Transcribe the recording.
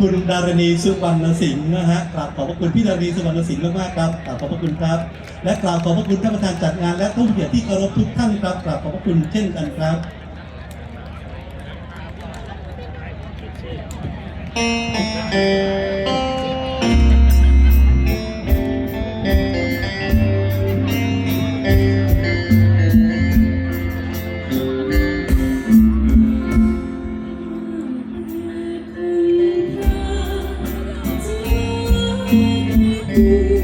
คุณดารณีสุวรรณสิงห์นะฮะกราบขอบพระคุณพี่ดารณีสุวรรณสิงห์มากๆครับกราบขอบพระคุณครับ และกราบขอบพระคุณท่านประธานจัดงาน และผู้เกียรติที่เคารพทุกท่านครับกราบขอบพระคุณเช่นกันครับ Thank you. you.